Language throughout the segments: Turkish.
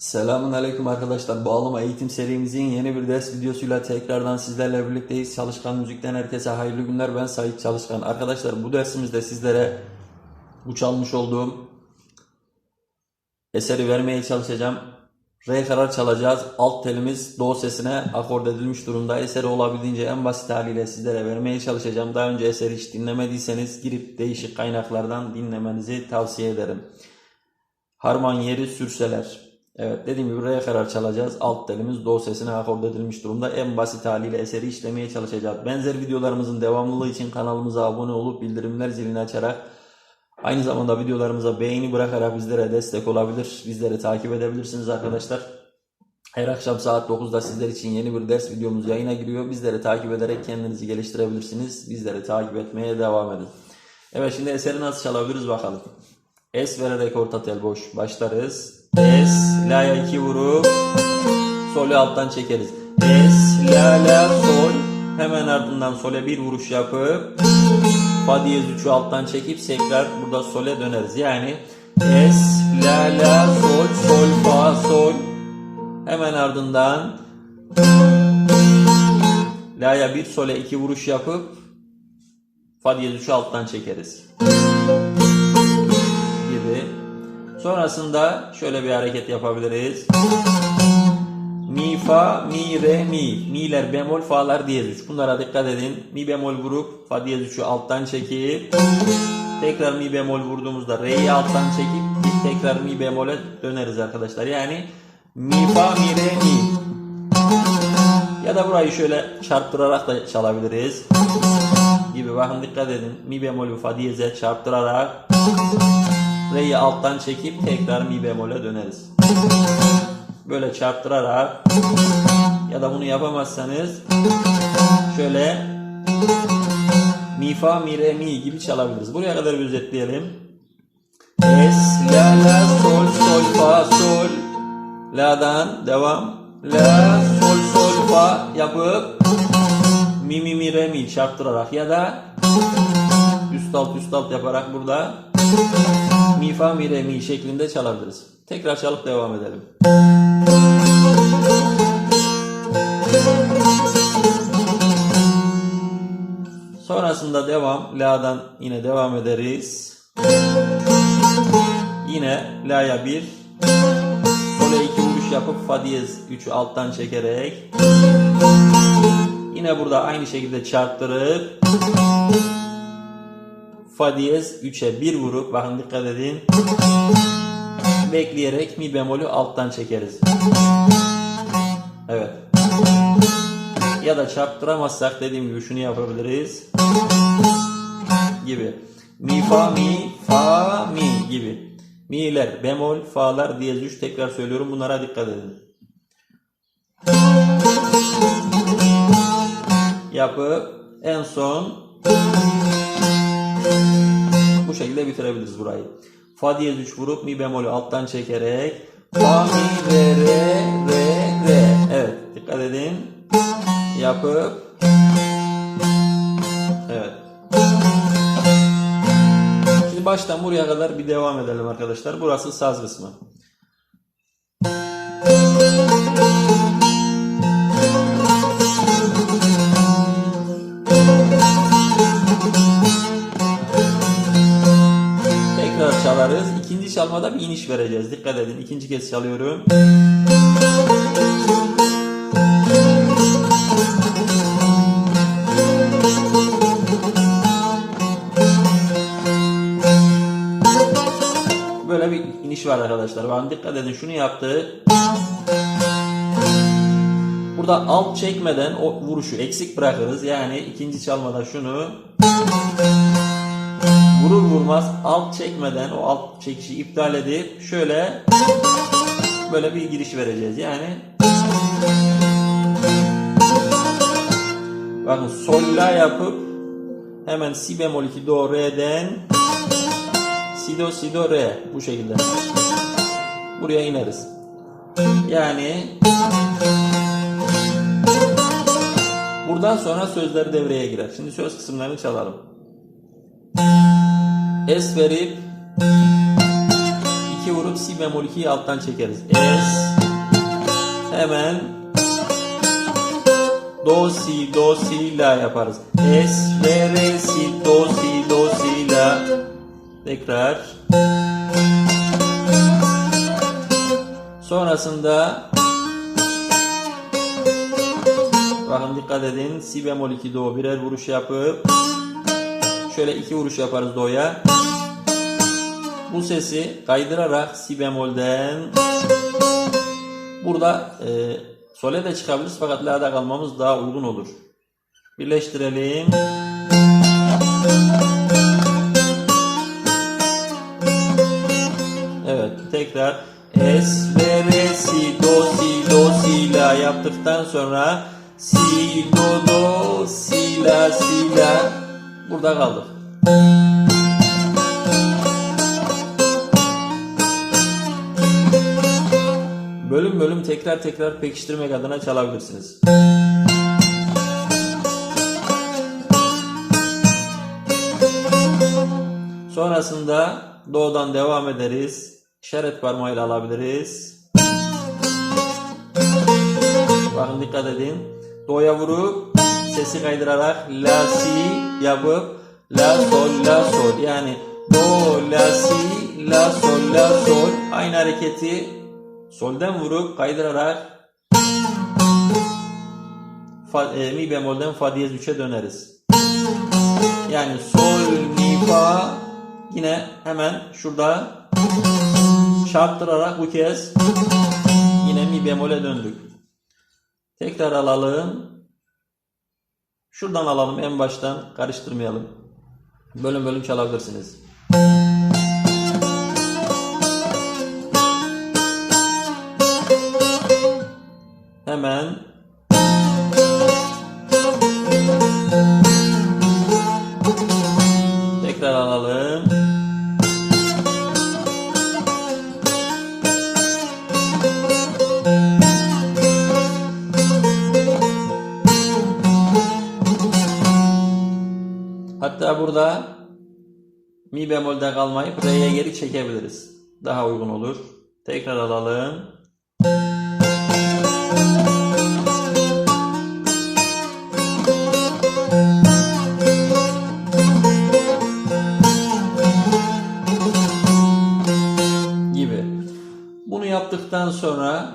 Selamun Aleyküm arkadaşlar. Bağlama eğitim serimizin yeni bir ders videosuyla tekrardan sizlerle birlikteyiz. Çalışkan Müzik'ten herkese hayırlı günler. Ben Sait Çalışkan. Arkadaşlar bu dersimizde sizlere bu çalmış olduğum eseri vermeye çalışacağım. Re karar çalacağız. Alt telimiz do sesine akord edilmiş durumda. Eseri olabildiğince en basit haliyle sizlere vermeye çalışacağım. Daha önce eseri hiç dinlemediyseniz girip değişik kaynaklardan dinlemenizi tavsiye ederim. Harman yeri sürseler. Evet dediğim gibi re karar çalacağız. Alt telimiz do sesine akord edilmiş durumda. En basit haliyle eseri işlemeye çalışacağız. Benzer videolarımızın devamlılığı için kanalımıza abone olup bildirimler zilini açarak aynı zamanda videolarımıza beğeni bırakarak bizlere destek olabilir. Bizleri takip edebilirsiniz arkadaşlar. Her akşam saat 9'da sizler için yeni bir ders videomuz yayına giriyor. Bizleri takip ederek kendinizi geliştirebilirsiniz. Bizleri takip etmeye devam edin. Evet şimdi eseri nasıl çalabiliriz bakalım. Es vererek orta tel boş başlarız. Es, la'ya iki vurup solü alttan çekeriz. Es, la, la, sol. Hemen ardından sole bir vuruş yapıp fa diyez 3'ü alttan çekip tekrar burada sole döneriz. Yani es, la, la, sol, sol, fa, sol. Hemen ardından la'ya bir sole iki vuruş yapıp fa diyez 3'ü alttan çekeriz gibi. Sonrasında şöyle bir hareket yapabiliriz. Mi, fa, mi, re, mi. Mi'ler bemol, fa'lar diyez 3. Bunlara dikkat edin. Mi bemol vurup fa diyez 3'ü alttan çekip tekrar mi bemol vurduğumuzda re'yi alttan çekip tekrar mi bemole döneriz arkadaşlar. Yani mi, fa, mi, re, mi. Ya da burayı şöyle çarptırarak da çalabiliriz. Gibi bakın dikkat edin. Mi bemolü fa diyeze çarptırarak re'yi alttan çekip tekrar mi bemole döneriz. Böyle çarptırarak ya da bunu yapamazsanız şöyle mi fa mi re mi gibi çalabiliriz. Buraya kadar bir özetleyelim. Es, la, la, sol, sol, fa, sol. La'dan devam. La, sol, sol, fa yapıp mi, mi, mi, re, mi çarptırarak ya da üst alt üst alt yaparak burada mi, fa, mi, re, mi şeklinde çalabiliriz. Tekrar çalıp devam edelim. Sonrasında devam. La'dan yine devam ederiz. Yine La'ya bir Sole iki vuruş yapıp Fa diyez 3'ü alttan çekerek Yine burada aynı şekilde çarptırıp Fa diyez 3'e bir vurup bakın dikkat edin bekleyerek mi bemolü alttan çekeriz. Evet. Ya da çarptıramazsak dediğim gibi şunu yapabiliriz. Gibi. Mi fa mi fa mi gibi. Mi'ler bemol fa'lar diyez 3 tekrar söylüyorum bunlara dikkat edin. Yapıp en son bu şekilde bitirebiliriz burayı. Fa diyez 3 vurup mi bemolü alttan çekerek fa mi re re re re. Evet dikkat edin. Yapıp Evet. Şimdi baştan buraya kadar bir devam edelim arkadaşlar. Burası saz kısmı. Çalarız. İkinci çalmada bir iniş vereceğiz. Dikkat edin. İkinci kez çalıyorum. Böyle bir iniş var arkadaşlar. Bakın dikkat edin. Şunu yaptı. Burada alt çekmeden o vuruşu eksik bırakırız. Yani ikinci çalmada şunu vurur vurmaz alt çekmeden o alt çekişi iptal edip şöyle böyle bir giriş vereceğiz. Yani bakın sol la yapıp hemen si bemol 2 do re'den si do si do re bu şekilde buraya ineriz. Yani buradan sonra sözler devreye girer. Şimdi söz kısımlarını çalalım. Es verip iki vurup si bemol 2'yi alttan çekeriz. Es, hemen do si do si la yaparız. Es re re si do si do si la. Tekrar. Sonrasında bakın dikkat edin si bemol 2 do birer vuruş yapıp şöyle iki vuruş yaparız do'ya. Bu sesi kaydırarak si bemolden burada e, sole de çıkabiliriz fakat la'da kalmamız daha uygun olur. Birleştirelim. Evet tekrar es ve re si do si do si la yaptıktan sonra si do do si la si la burada kaldık. Bölüm bölüm tekrar tekrar pekiştirmek adına çalabilirsiniz. Sonrasında do'dan devam ederiz. İşaret parmağıyla alabiliriz. Bakın dikkat edin. Do'ya vurup sesi kaydırarak la si yapıp la sol la sol yani do la si la sol la sol aynı hareketi solden vurup kaydırarak fa, e, mi bemolden fa diyez 3'e döneriz. Yani sol mi fa yine hemen şurada çarptırarak bu kez yine mi bemole döndük. Tekrar alalım. Şuradan alalım en baştan karıştırmayalım. Bölüm bölüm çalabilirsiniz. Hemen tekrar alalım. Burada mi bemolde kalmayıp re'ye geri çekebiliriz. Daha uygun olur. Tekrar alalım. gibi. Bunu yaptıktan sonra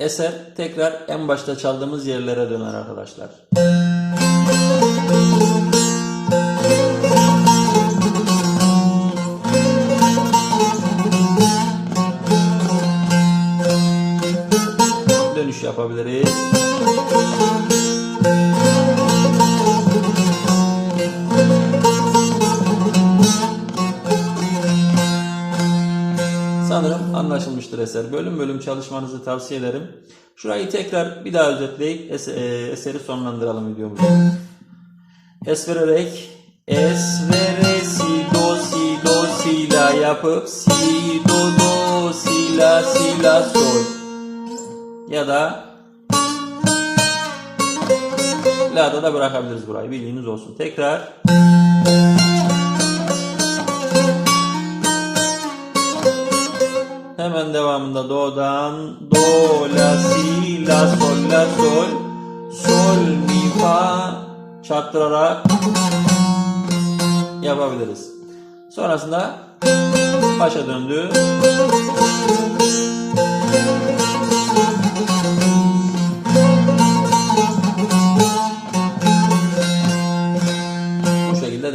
eser tekrar en başta çaldığımız yerlere döner arkadaşlar. Yapabiliriz. Sanırım anlaşılmıştır eser. Bölüm bölüm çalışmanızı tavsiye ederim. Şurayı tekrar bir daha özetleyip e, eseri sonlandıralım videomuzu. Es vererek es ve re si do si do si la yapıp si do do si la si la sol ya da la'da da bırakabiliriz burayı bilginiz olsun. Tekrar Hemen devamında do'dan do la si la sol la sol sol mi fa çarptırarak yapabiliriz. Sonrasında başa döndü.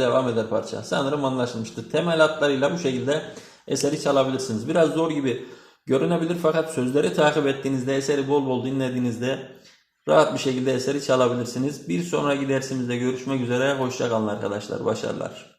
Devam eder parça. Sanırım anlaşılmıştır. Temel hatlarıyla bu şekilde eseri çalabilirsiniz. Biraz zor gibi görünebilir fakat sözleri takip ettiğinizde, eseri bol bol dinlediğinizde rahat bir şekilde eseri çalabilirsiniz. Bir sonraki dersimizde görüşmek üzere. Hoşçakalın arkadaşlar. Başarılar.